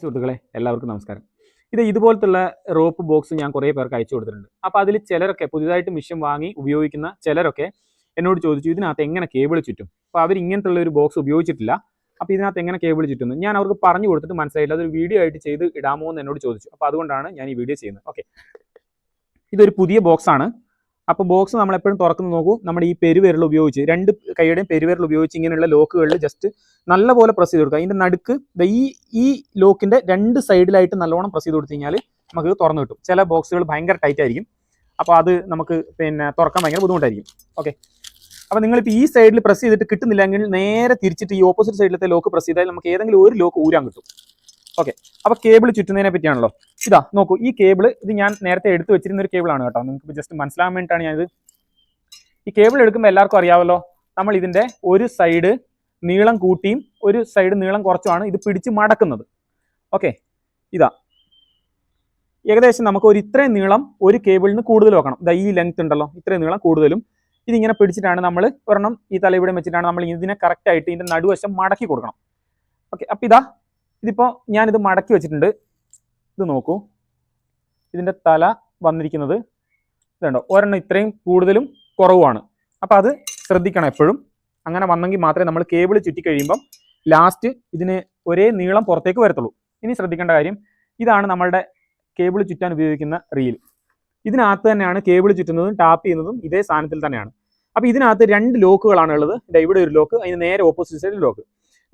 സുഹൃത്തുക്കളെ എല്ലാവർക്കും നമസ്കാരം. ഇത് ഇതുപോലത്തുള്ള റോപ്പ് ബോക്സ് ഞാൻ കുറേ പേർക്ക് അയച്ചു കൊടുത്തിട്ടുണ്ട്. അപ്പോൾ അതിൽ ചിലരൊക്കെ പുതിയതായിട്ട് മിഷൻ വാങ്ങി ഉപയോഗിക്കുന്ന ചിലരൊക്കെ എന്നോട് ചോദിച്ചു ഇതിനകത്ത് എങ്ങനെ കേബിൾ ചുറ്റും? അപ്പോൾ അവർ ഇങ്ങനത്തെ ഉള്ള ഒരു ബോക്സ് ഉപയോഗിച്ചിട്ടില്ല. അപ്പോൾ ഇതിനകത്ത് എങ്ങനെ കേബിൾ ചുറ്റുന്നു ഞാൻ അവർക്ക് പറഞ്ഞു കൊടുത്തിട്ട് മനസ്സിലായില്ല. അതൊരു വീഡിയോ ആയിട്ട് ചെയ്ത് ഇടാമോ എന്ന് എന്നോട് ചോദിച്ചു. അപ്പോൾ അതുകൊണ്ടാണ് ഞാൻ ഈ വീഡിയോ ചെയ്യുന്നത്. ഓക്കെ ഇതൊരു പുതിയ ബോക്സാണ് അപ്പോൾ ബോക്സ് നമ്മൾ എപ്പോഴും തുറക്കുന്ന നോക്കൂ. നമ്മുടെ ഈ പെരുവിരൽ ഉപയോഗിച്ച് രണ്ട് കൈയുടെയും പെരുവിരൽ ഉപയോഗിച്ച് ഇങ്ങനെയുള്ള ലോക്കുകളിൽ ജസ്റ്റ് നല്ലപോലെ പ്രസ് ചെയ്ത് കൊടുക്കുക. ഇതിന്റെ നടുക്ക് ഈ ഈ ലോക്കിന്റെ രണ്ട് സൈഡിലായിട്ട് നല്ലോണം പ്രസ് ചെയ്ത് കൊടുത്തു കഴിഞ്ഞാൽ നമുക്ക് തുറന്നു കിട്ടും. ചില ബോക്സുകൾ ഭയങ്കര ടൈറ്റ് ആയിരിക്കും. അപ്പോൾ അത് നമുക്ക് പിന്നെ തുറക്കാൻ ഭയങ്കര ബുദ്ധിമുട്ടായിരിക്കും. ഓക്കെ അപ്പോൾ നിങ്ങളിപ്പോൾ ഈ സൈഡിൽ പ്രസ് ചെയ്തിട്ട് കിട്ടുന്നില്ലെങ്കിൽ നേരെ തിരിച്ചിട്ട് ഈ ഓപ്പോസിറ്റ് സൈഡിലത്തെ ലോക്ക് പ്രസ് ചെയ്താൽ നമുക്ക് ഏതെങ്കിലും ഒരു ലോക്ക് ഊരാൻ കിട്ടും. ഓക്കെ അപ്പോൾ കേബിൾ ചുറ്റുന്നതിനെ പറ്റിയാണല്ലോ. ഇതാ നോക്കൂ ഈ കേബിൾ ഇത് ഞാൻ നേരത്തെ എടുത്തു വെച്ചിരുന്ന ഒരു കേബിളാണ് കേട്ടോ. നിങ്ങൾക്ക് ജസ്റ്റ് മനസ്സിലാകാൻ വേണ്ടിയിട്ടാണ് ഞാനിത് ഈ കേബിൾ എടുക്കുമ്പോൾ എല്ലാവർക്കും അറിയാമല്ലോ നമ്മൾ ഇതിന്റെ ഒരു സൈഡ് നീളം കൂട്ടിയും ഒരു സൈഡ് നീളം കുറച്ചുമാണ് ഇത് പിടിച്ച് മടക്കുന്നത്. ഓക്കെ ഇതാ. ഏകദേശം നമുക്ക് ഒരു ഇത്രയും നീളം ഒരു കേബിളിന് കൂടുതൽ വെക്കണം. ഇതാ ഈ ലെങ്ത് ഉണ്ടല്ലോ ഇത്രയും നീളം കൂടുതലും. ഇതിങ്ങനെ പിടിച്ചിട്ടാണ് നമ്മൾ ഒരെണ്ണം ഈ തലയിവിടെ വെച്ചിട്ടാണ് നമ്മൾ ഇതിനെ കറക്റ്റായിട്ട് ഇതിന്റെ നടുവശം മടക്കി കൊടുക്കണം. ഓക്കെ അപ്പം ഇതാ ഇതിപ്പോൾ ഞാനിത് മടക്കി വെച്ചിട്ടുണ്ട്. ഇത് നോക്കൂ. ഇതിന്റെ തല വന്നിരിക്കുന്നത് ഇതുണ്ടോ? ഒരെണ്ണം ഇത്രയും കൂടുതലും കുറവുമാണ്. അപ്പോൾ അത് ശ്രദ്ധിക്കണം എപ്പോഴും. അങ്ങനെ വന്നെങ്കിൽ മാത്രമേ നമ്മൾ കേബിൾ ചുറ്റി കഴിയുമ്പം ലാസ്റ്റ് ഇതിന് ഒരേ നീളം പുറത്തേക്ക് വരത്തുള്ളൂ. ഇനി ശ്രദ്ധിക്കേണ്ട കാര്യം ഇതാണ് നമ്മളുടെ കേബിൾ ചുറ്റാൻ ഉപയോഗിക്കുന്ന റീൽ. ഇതിനകത്ത് തന്നെയാണ് കേബിൾ ചുറ്റുന്നതും ടാപ്പ് ചെയ്യുന്നതും ഇതേ സാധനത്തിൽ തന്നെയാണ്. അപ്പോൾ ഇതിനകത്ത് രണ്ട് ലോക്കുകളാണ് ഉള്ളത്. ഇവിടെ ഒരു ലോക്ക് അതിന് നേരെ ഓപ്പോസിറ്റ് സൈഡിൽ ലോക്ക്.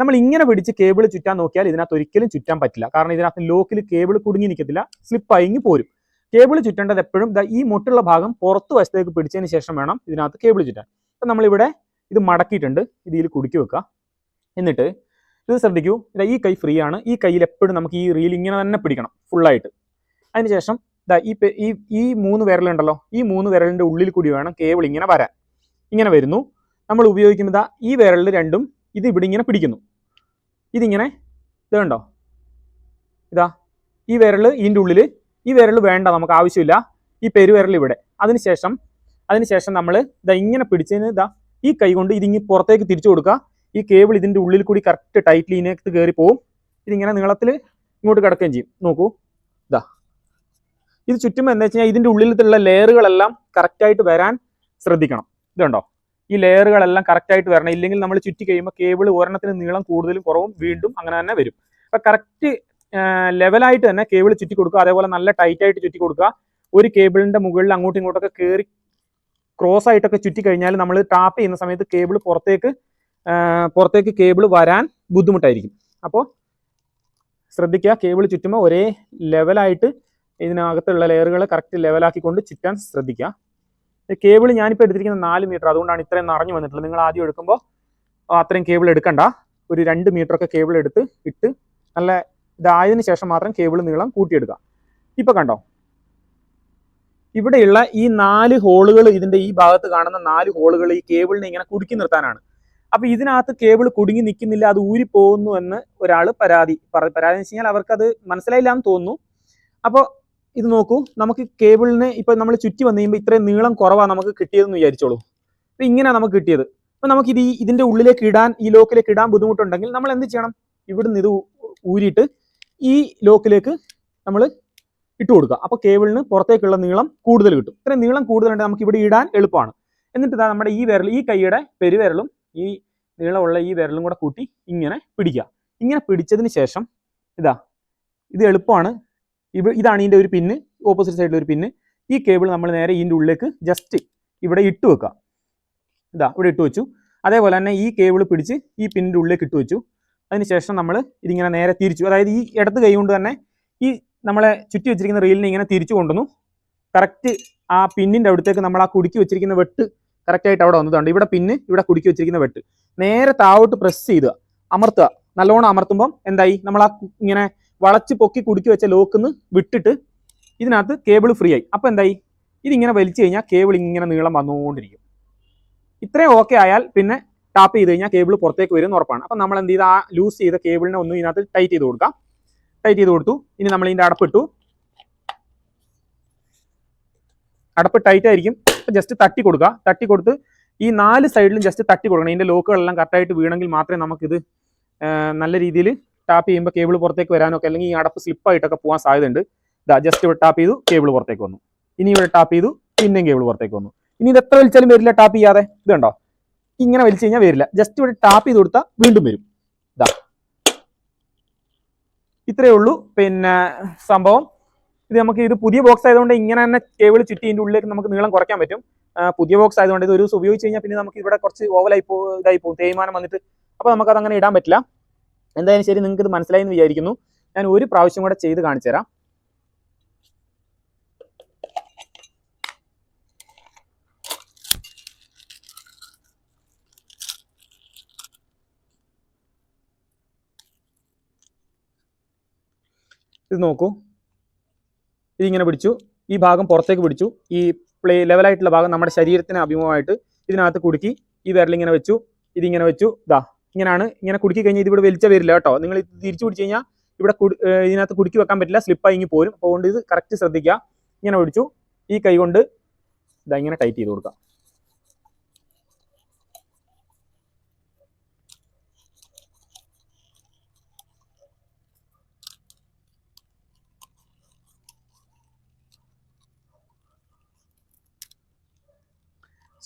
നമ്മൾ ഇങ്ങനെ പിടിച്ച് കേബിൾ ചുറ്റാൻ നോക്കിയാൽ ഇതിനകത്ത് ഒരിക്കലും ചുറ്റാൻ പറ്റില്ല. കാരണം ഇതിനകത്ത് ലോക്കിൽ കേബിൾ കുടുങ്ങി നിൽക്കത്തില്ല സ്ലിപ്പ് അയങ്ങി പോരും. കേബിൾ ചുറ്റേണ്ടത് എപ്പോഴും ഈ മുട്ടുള്ള ഭാഗം പുറത്ത് വശത്തേക്ക് പിടിച്ചതിന് ശേഷം വേണം ഇതിനകത്ത് കേബിൾ ചുറ്റാൻ. അപ്പം നമ്മളിവിടെ ഇത് മടക്കിയിട്ടുണ്ട് ഇതിൽ കുടുക്കി വെക്കുക. എന്നിട്ട് ഇത് ശ്രദ്ധിക്കൂ ഇതാ ഈ കൈ ഫ്രീ ആണ്. ഈ കയ്യിൽ എപ്പോഴും നമുക്ക് ഈ റീൽ ഇങ്ങനെ തന്നെ പിടിക്കണം ഫുള്ളായിട്ട് അതിനുശേഷം ഇതാ ഈ ഈ ഈ മൂന്ന് വിരലുണ്ടല്ലോ ഈ മൂന്ന് വിരലിന്റെ ഉള്ളിൽ കൂടി വേണം കേബിൾ ഇങ്ങനെ വരാൻ. ഇങ്ങനെ വരുന്നു. നമ്മൾ ഉപയോഗിക്കുന്നത് ഈ വിരലിൽ രണ്ടും ഇത് ഇവിടെ ഇങ്ങനെ പിടിക്കുന്നു. ഇതിങ്ങനെ ഇത് കണ്ടോ? ഇതാ ഈ വിരൽ ഇതിന്റെ ഉള്ളിൽ ഈ വിരൽ വേണ്ട നമുക്ക് ആവശ്യമില്ല. ഈ പെരുവിരൽ ഇവിടെ. അതിനുശേഷം അതിനുശേഷം നമ്മൾ ഇതാ ഇങ്ങനെ പിടിച്ചതിന് ഇതാ ഈ കൈ കൊണ്ട് ഇതിങ്ങി പുറത്തേക്ക് തിരിച്ചു കൊടുക്കുക. ഈ കേബിൾ ഇതിന്റെ ഉള്ളിൽ കൂടി കറക്റ്റ് ടൈറ്റ്ലി ഇതിനകത്ത് കയറി പോവും. ഇതിങ്ങനെ നീളത്തിൽ ഇങ്ങോട്ട് കിടക്കുകയും ചെയ്യും. നോക്കൂ. ഇതാ. ഇത് ചുറ്റുമ്പോൾ എന്താ വെച്ച് കഴിഞ്ഞാൽ ഇതിന്റെ ഉള്ളിലുള്ള ലെയറുകളെല്ലാം കറക്റ്റായിട്ട് വരാൻ ശ്രദ്ധിക്കണം. ഇതുണ്ടോ ഈ ലെയറുകളെല്ലാം കറക്റ്റായിട്ട് വരണം. ഇല്ലെങ്കിൽ നമ്മൾ ചുറ്റി കഴിയുമ്പോൾ കേബിൾ ഒരെണ്ണത്തിന് നീളം കൂടുതലും കുറവും വീണ്ടും അങ്ങനെ തന്നെ വരും. അപ്പം കറക്റ്റ് ലെവലായിട്ട് തന്നെ കേബിൾ ചുറ്റി കൊടുക്കുക. അതേപോലെ നല്ല ടൈറ്റ് ആയിട്ട് ചുറ്റി കൊടുക്കുക. ഒരു കേബിളിന്റെ മുകളിൽ അങ്ങോട്ടും ഇങ്ങോട്ടൊക്കെ കയറി ക്രോസ് ആയിട്ടൊക്കെ ചുറ്റി കഴിഞ്ഞാൽ നമ്മൾ ടാപ്പ് ചെയ്യുന്ന സമയത്ത് കേബിൾ പുറത്തേക്ക് പുറത്തേക്ക് കേബിൾ വരാൻ ബുദ്ധിമുട്ടായിരിക്കും. അപ്പോൾ ശ്രദ്ധിക്കുക കേബിൾ ചുറ്റുമ്പോൾ ഒരേ ലെവലായിട്ട് ഇതിനകത്തുള്ള ലെയറുകൾ കറക്റ്റ് ലെവലാക്കിക്കൊണ്ട് ചുറ്റാൻ ശ്രദ്ധിക്കുക. കേബിൾ ഞാനിപ്പോൾ എടുത്തിരിക്കുന്ന നാല് മീറ്റർ അതുകൊണ്ടാണ് ഇത്രയും നിറഞ്ഞു വന്നിട്ടുള്ളത്. നിങ്ങൾ ആദ്യം എടുക്കുമ്പോൾ അത്രയും കേബിൾ എടുക്കണ്ട. ഒരു രണ്ട് മീറ്റർ ഒക്കെ കേബിൾ എടുത്ത് ഇട്ട് നല്ല ഇതായതിനു ശേഷം മാത്രം കേബിൾ നീളം കൂട്ടിയെടുക്കുക. ഇപ്പൊ കണ്ടോ? ഇവിടെയുള്ള ഈ നാല് ഹോളുകൾ ഇതിന്റെ ഈ ഭാഗത്ത് കാണുന്ന നാല് ഹോളുകൾ ഈ കേബിളിനെ ഇങ്ങനെ കുടുക്കി നിർത്താനാണ്. അപ്പൊ ഇതിനകത്ത് കേബിൾ കുടുങ്ങി നിൽക്കുന്നില്ല അത് ഊരി പോകുന്നു എന്ന് ഒരാൾ പരാതി പരാതി എന്ന് വെച്ച് കഴിഞ്ഞാൽ അവർക്കത് മനസ്സിലായില്ല എന്ന് തോന്നുന്നു. അപ്പോൾ ഇത് നോക്കൂ നമുക്ക് കേബിളിന് ഇപ്പൊ നമ്മൾ ചുറ്റി വന്നു കഴിയുമ്പോൾ ഇത്രയും നീളം കുറവാണ് നമുക്ക് കിട്ടിയതെന്ന് വിചാരിച്ചോളൂ. അപ്പൊ ഇങ്ങനെ നമുക്ക് കിട്ടിയത്. അപ്പൊ നമുക്ക് ഇത് ഇതിന്റെ ഉള്ളിലേക്ക് ഇടാൻ ഈ ലോക്കിലേക്ക് ഇടാൻ ബുദ്ധിമുട്ടുണ്ടെങ്കിൽ നമ്മൾ എന്ത് ചെയ്യണം? ഇവിടുന്ന് ഇത് ഊരിയിട്ട് ഈ ലോക്കിലേക്ക് നമ്മൾ ഇട്ട് കൊടുക്കുക. അപ്പോൾ കേബിളിന് പുറത്തേക്കുള്ള നീളം കൂടുതൽ കിട്ടും. ഇത്രയും നീളം കൂടുതലുണ്ടെങ്കിൽ നമുക്ക് ഇവിടെ ഇടാൻ എളുപ്പമാണ്. എന്നിട്ട് ഇതാ നമ്മുടെ ഈ വിരൽ ഈ കൈയുടെ പെരുവിരലും ഈ നീളമുള്ള ഈ വിരലും കൂടെ കൂട്ടി ഇങ്ങനെ പിടിക്കുക. ഇങ്ങനെ പിടിച്ചതിന് ശേഷം ഇതാ ഇത് എളുപ്പമാണ്. ഇവ ഇതാണ് ഇതിന്റെ ഒരു പിന്ന് ഓപ്പോസിറ്റ് സൈഡിൽ ഒരു പിന്ന് ഈ കേബിൾ നമ്മൾ നേരെ ഇതിന്റെ ഉള്ളിലേക്ക് ജസ്റ്റ് ഇവിടെ ഇട്ട് വെക്കുക ഇതാ ഇവിടെ ഇട്ട് വെച്ചു. അതേപോലെ തന്നെ ഈ കേബിൾ പിടിച്ച് ഈ പിന്നിന്റെ ഉള്ളിലേക്ക് ഇട്ട് വെച്ചു. അതിനുശേഷം നമ്മൾ ഇതിങ്ങനെ നേരെ തിരിച്ചു. അതായത് ഈ ഇടത്ത് കൈ കൊണ്ട് തന്നെ ഈ നമ്മളെ ചുറ്റി വെച്ചിരിക്കുന്ന റീലിനെ ഇങ്ങനെ തിരിച്ചു കൊണ്ടുവന്നു. കറക്റ്റ് ആ പിന്നിന്റെ അവിടത്തേക്ക് നമ്മൾ ആ കുടുക്കി വെച്ചിരിക്കുന്ന വെട്ട് കറക്റ്റായിട്ട് അവിടെ വന്നതുണ്ട്. ഇവിടെ പിന്ന് ഇവിടെ കുടുക്കി വെച്ചിരിക്കുന്ന വെട്ട്. നേരെ താവോട്ട് പ്രസ് ചെയ്യുക അമർത്തുക. നല്ലോണം അമർത്തുമ്പം എന്തായി? നമ്മൾ ആ ഇങ്ങനെ വളച്ച് പൊക്കി കുടുക്കി വെച്ച ലോക്കിന്ന് വിട്ടിട്ട് ഇതിനകത്ത് കേബിൾ ഫ്രീ ആയി. അപ്പോൾ എന്തായി? ഇതിങ്ങനെ വലിച്ചു കഴിഞ്ഞാൽ കേബിൾ ഇങ്ങനെ നീളം വന്നുകൊണ്ടിരിക്കും. ഇത്രയും ഓക്കെ ആയാൽ പിന്നെ ടാപ്പ് ചെയ്ത് കഴിഞ്ഞാൽ കേബിൾ പുറത്തേക്ക് വരും ഉറപ്പാണ്. അപ്പം നമ്മൾ എന്ത് ചെയ്ത്? ആ ലൂസ് ചെയ്ത കേബിളിനെ ഒന്ന് ഇതിനകത്ത് ടൈറ്റ് ചെയ്ത് കൊടുക്കാം. ടൈറ്റ് ചെയ്ത് കൊടുത്തു. ഇനി നമ്മൾ ഇതിന്റെ അടപ്പിട്ടു. അടപ്പ് ടൈറ്റ് ആയിരിക്കും. ജസ്റ്റ് തട്ടി കൊടുക്കുക. തട്ടി കൊടുത്ത് ഈ നാല് സൈഡിലും ജസ്റ്റ് തട്ടി കൊടുക്കണം. ഇതിന്റെ ലോക്കുകളെല്ലാം കറക്റ്റായിട്ട് വീണെങ്കിൽ മാത്രമേ നമുക്കിത് നല്ല രീതിയിൽ ടാപ്പ് ചെയ്യുമ്പോൾ കേബിൾ പുറത്തേക്ക് വരാനൊക്കെ അല്ലെങ്കിൽ ഈ അടപ്പ് സ്ലിപ്പായിട്ടൊക്കെ പോകാൻ സാധ്യതയുണ്ട്. ഇതാ ജസ്റ്റ് ഇവിടെ ടാപ്പ് ചെയ്തു കേബിൾ പുറത്തേക്ക് വന്നു. ഇനി ഇവിടെ ടാപ്പ് ചെയ്തു പിന്നെയും കേബിൾ പുറത്തേക്ക് വന്നു. ഇനി ഇത് എത്ര വലിച്ചാലും വരില്ല ടാപ്പ് ചെയ്യാതെ. ഇത് കണ്ടോ? ഇങ്ങനെ വലിച്ചു കഴിഞ്ഞാൽ വരില്ല. ജസ്റ്റ് ഇവിടെ ടാപ്പ് ചെയ്ത് കൊടുത്താൽ വീണ്ടും വരും. ഇതാ ഇത്രയേ ഉള്ളൂ. പിന്നെ സംഭവം. ഇത് നമുക്ക് ഇത് പുതിയ ബോക്സ് ആയതുകൊണ്ട് ഇങ്ങനെ തന്നെ കേബിൾ ചുറ്റി ഇതിന്റെ ഉള്ളിലേക്ക് നമുക്ക് നീളം കുറയ്ക്കാൻ പറ്റും. പുതിയ ബോക്സ് ആയതുകൊണ്ട് ഇത് ഒരു ദിവസം ഉപയോഗിച്ച് കഴിഞ്ഞാൽ പിന്നെ നമുക്ക് ഇവിടെ കുറച്ച് ഓവലായി പോ ഇതായി പോകും. തേയ്മാനം വന്നിട്ട്. അപ്പോൾ നമുക്കത് അങ്ങനെ ഇടാൻ പറ്റില്ല. എന്തായാലും ശരി നിങ്ങൾക്ക് ഇത് മനസ്സിലായി എന്ന് വിചാരിക്കുന്നു. ഞാൻ ഒരു പ്രാവശ്യം കൂടെ ചെയ്ത് കാണിച്ചു തരാം. ഇത് നോക്കൂ. ഇതിങ്ങനെ പിടിച്ചു. ഈ ഭാഗം പുറത്തേക്ക് പിടിച്ചു. ഈ പ്ലേ ലെവലായിട്ടുള്ള ഭാഗം നമ്മുടെ ശരീരത്തിന് അഭിമുഖമായിട്ട് ഇതിനകത്ത് കുടുക്കി ഈ വിരലിങ്ങനെ വെച്ചു. ഇതിങ്ങനെ വെച്ചു. ഇതാ ഇങ്ങനെയാണ് ഇങ്ങനെ കുടുക്കി കഴിഞ്ഞാൽ ഇതിവിടെ വലിച്ച വരില്ല കേട്ടോ. നിങ്ങൾ ഇത് തിരിച്ചു പിടിച്ച് കഴിഞ്ഞാൽ ഇവിടെ ഇതിനകത്ത് കുടുക്കി വെക്കാൻ പറ്റില്ല. സ്ലിപ്പായി ഇങ്ങി പോരും. അതുകൊണ്ട് ഇത് കറക്റ്റ് ശ്രദ്ധിക്കുക. ഇങ്ങനെ പിടിച്ചു ഈ കൈ കൊണ്ട് ഇതാ ഇങ്ങനെ ടൈറ്റ് ചെയ്ത് കൊടുക്കാം.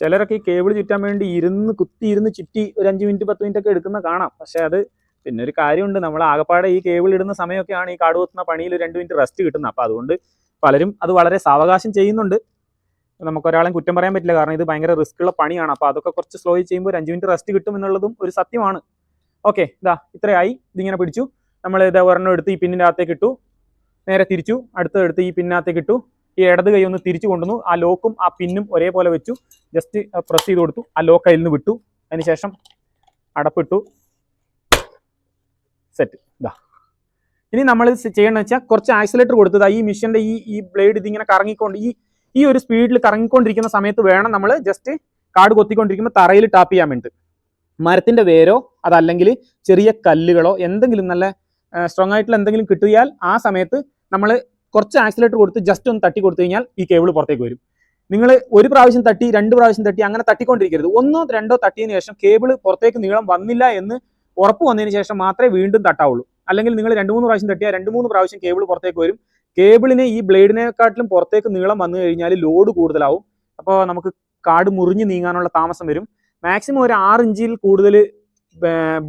ചിലരൊക്കെ ഈ കേബിൾ ചുറ്റാൻ വേണ്ടി ഇരുന്ന് കുത്തി ഇരുന്ന് ചുറ്റി ഒരു അഞ്ച് മിനിറ്റ് പത്ത് മിനിറ്റ് ഒക്കെ എടുക്കുന്ന കാണാം. പക്ഷെ അത് പിന്നെ ഒരു കാര്യമുണ്ട്. നമ്മൾ ആകപ്പാടെ ഈ കേബിൾ ഇടുന്ന സമയമൊക്കെയാണ് ഈ കാട് കുത്തുന്ന പണിയിൽ രണ്ട് മിനിറ്റ് റെസ്റ്റ് കിട്ടുന്നത്. അപ്പോൾ അതുകൊണ്ട് പലരും അത് വളരെ സാവകാശം ചെയ്യുന്നുണ്ട്. നമുക്ക് ഒരാളെയും കുറ്റം പറയാൻ പറ്റില്ല. കാരണം ഇത് ഭയങ്കര റിസ്ക് ഉള്ള പണിയാണ്. അപ്പോൾ അതൊക്കെ കുറച്ച് സ്ലോ ചെയ്യുമ്പോൾ ഒരു അഞ്ച് മിനിറ്റ് റെസ്റ്റ് കിട്ടും എന്നുള്ളതും ഒരു സത്യമാണ്. ഓക്കെ ഇതാ ഇത്രയായി. ഇതിങ്ങനെ പിടിച്ചു. നമ്മൾ ഇത് ഒരെണ്ണം എടുത്ത് ഈ പിന്നിന്റെ അകത്തേക്ക് ഇട്ടു. നേരെ തിരിച്ചു. അടുത്തത് എടുത്ത് ഈ പിന്നകത്തേക്ക് ഇട്ടു. ഈ ഇടത് കൈ ഒന്ന് തിരിച്ചു കൊണ്ടുവന്നു. ആ ലോക്കും ആ പിന്നും ഒരേപോലെ വെച്ചു. ജസ്റ്റ് പ്രസ് ചെയ്ത് കൊടുത്തു. ആ ലോക്ക് അതിൽ നിന്ന് വിട്ടു. അതിനുശേഷം അടപ്പിട്ടു. സെറ്റ് ഇതാ ഇനി നമ്മൾ ചെയ്യണമെന്ന് വെച്ചാൽ കുറച്ച് ആക്സിലേറ്റർ കൊടുത്തത് ഈ മിഷന്റെ ഈ ഈ ബ്ലേഡ് ഇതിങ്ങനെ കറങ്ങിക്കൊണ്ട് ഈ ഈ ഒരു സ്പീഡിൽ കറങ്ങിക്കൊണ്ടിരിക്കുന്ന സമയത്ത് വേണം നമ്മൾ ജസ്റ്റ് കാട് കൊത്തിക്കൊണ്ടിരിക്കുമ്പോൾ തറയിൽ ടാപ്പ് ചെയ്യാൻ വേണ്ടി മരത്തിന്റെ വേരോ അതല്ലെങ്കിൽ ചെറിയ കല്ലുകളോ എന്തെങ്കിലും നല്ല സ്ട്രോങ് ആയിട്ടുള്ള എന്തെങ്കിലും കിട്ടിയാൽ ആ സമയത്ത് നമ്മൾ കുറച്ച് ആക്സിലേറ്റർ കൊടുത്ത് ജസ്റ്റ് ഒന്ന് തട്ടി കൊടുത്തു കഴിഞ്ഞാൽ ഈ കേബിൾ പുറത്തേക്ക് വരും. നിങ്ങൾ ഒരു പ്രാവശ്യം തട്ടി രണ്ട് പ്രാവശ്യം തട്ടി അങ്ങനെ തട്ടിക്കൊണ്ടിരിക്കരുത്. ഒന്നോ രണ്ടോ തട്ടിയതിന് ശേഷം കേബിൾ പുറത്തേക്ക് നീളം വന്നില്ല എന്ന് ഉറപ്പ് വന്നതിന് ശേഷം മാത്രമേ വീണ്ടും തട്ടാവുള്ളൂ. അല്ലെങ്കിൽ നിങ്ങൾ രണ്ട് മൂന്ന് പ്രാവശ്യം തട്ടിയാൽ രണ്ട് മൂന്ന് പ്രാവശ്യം കേബിൾ പുറത്തേക്ക് വരും. കേബിളിന് ഈ ബ്ലേഡിനെക്കാട്ടിലും പുറത്തേക്ക് നീളം വന്നു കഴിഞ്ഞാൽ ലോഡ് കൂടുതലാവും. അപ്പോൾ നമുക്ക് കാട് മുറിഞ്ഞ് നീങ്ങാനുള്ള താമസം വരും. മാക്സിമം ഒരു ആറ് ഇഞ്ചിൽ കൂടുതൽ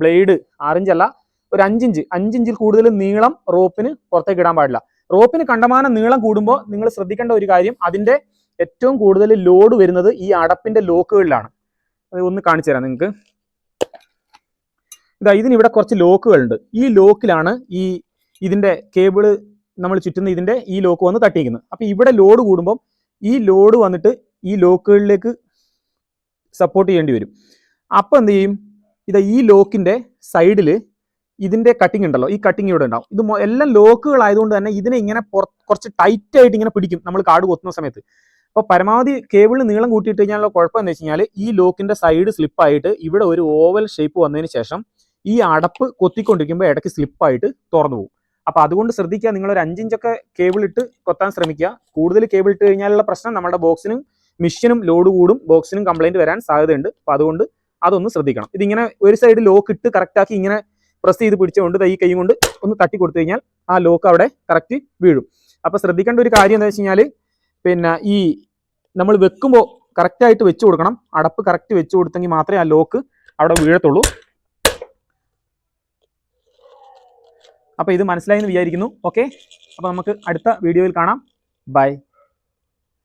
ബ്ലേഡ് ആറിഞ്ചല്ല ഒരു അഞ്ചിഞ്ച് അഞ്ചിഞ്ചിൽ കൂടുതൽ നീളം റോപ്പിന് പുറത്തേക്ക് ഇടാൻ പാടില്ല. റോപ്പിന് കണ്ടമാനം നീളം കൂടുമ്പോൾ നിങ്ങൾ ശ്രദ്ധിക്കേണ്ട ഒരു കാര്യം അതിന്റെ ഏറ്റവും കൂടുതൽ ലോഡ് വരുന്നത് ഈ അടപ്പിന്റെ ലോക്കുകളിലാണ്. അത് ഒന്ന് കാണിച്ചു തരാം നിങ്ങൾക്ക്. ഇതാ ഇതിന് ഇവിടെ കുറച്ച് ലോക്കുകളുണ്ട്. ഈ ലോക്കിലാണ് ഈ ഇതിന്റെ കേബിൾ നമ്മൾ ചുറ്റുന്ന ഇതിന്റെ ഈ ലോക്ക് വന്ന് തട്ടിയിരിക്കുന്നത്. അപ്പൊ ഇവിടെ ലോഡ് കൂടുമ്പോൾ ഈ ലോഡ് വന്നിട്ട് ഈ ലോക്കുകളിലേക്ക് സപ്പോർട്ട് ചെയ്യേണ്ടി വരും. അപ്പോൾ എന്ത് ചെയ്യും? ഇതാ ഈ ലോക്കിന്റെ സൈഡിൽ ഇതിന്റെ കട്ടിങ് ഉണ്ടല്ലോ. ഈ കട്ടിങ് ഇവിടെ ഉണ്ടാവും. ഇത് എല്ലാം ലോക്കുകൾ ആയതുകൊണ്ട് തന്നെ ഇതിനെ ഇങ്ങനെ കുറച്ച് ടൈറ്റ് ആയിട്ട് ഇങ്ങനെ പിടിക്കും. നമ്മൾ കാട് കൊത്തുന്ന സമയത്ത്. അപ്പോൾ പരമാവധി കേബിൾ നീളം കൂട്ടിയിട്ട് കഴിഞ്ഞാൽ കുഴപ്പം എന്ന് വെച്ച് കഴിഞ്ഞാൽ ഈ ലോക്കിന്റെ സൈഡ് സ്ലിപ്പായിട്ട് ഇവിടെ ഒരു ഓവൽ ഷേപ്പ് വന്നതിന് ശേഷം ഈ അടപ്പ് കൊത്തിക്കൊണ്ടിരിക്കുമ്പോൾ ഇടയ്ക്ക് സ്ലിപ്പായിട്ട് തുറന്നു പോകും. അപ്പോൾ അതുകൊണ്ട് ശ്രദ്ധിക്കുക നിങ്ങൾ ഒരു അഞ്ചിഞ്ചൊക്കെ കേബിൾ ഇട്ട് കൊത്താൻ ശ്രമിക്കുക. കൂടുതൽ കേബിൾ ഇട്ട് കഴിഞ്ഞാലുള്ള പ്രശ്നം നമ്മുടെ ബോക്സിനും മിഷനും ലോഡ് കൂടും ബോക്സിനും കംപ്ലൈന്റ് വരാൻ സാധ്യതയുണ്ട്. അപ്പോൾ അതുകൊണ്ട് അതൊന്ന് ശ്രദ്ധിക്കണം. ഇതിങ്ങനെ ഒരു സൈഡ് ലോക്ക് ഇട്ട് കറക്റ്റ് ആക്കി ഇങ്ങനെ പ്രസ് ചെയ്ത് പിടിച്ചുകൊണ്ട് ഈ കൈ കൊണ്ട് ഒന്ന് തട്ടി കൊടുത്തു കഴിഞ്ഞാൽ ആ ലോക്ക് അവിടെ കറക്റ്റ് വീഴും. അപ്പോൾ ശ്രദ്ധിക്കേണ്ട ഒരു കാര്യം എന്താ വെച്ച് കഴിഞ്ഞാൽ പിന്നെ ഈ നമ്മൾ വെക്കുമ്പോൾ കറക്റ്റായിട്ട് വെച്ച് കൊടുക്കണം. അടപ്പ് കറക്റ്റ് വെച്ച് കൊടുത്തെങ്കിൽ മാത്രമേ ആ ലോക്ക് അവിടെ വീഴത്തുള്ളൂ. അപ്പോൾ ഇത് മനസ്സിലായി എന്ന് വിചാരിക്കുന്നു. ഓക്കെ അപ്പോൾ നമുക്ക് അടുത്ത വീഡിയോയിൽ കാണാം. ബൈ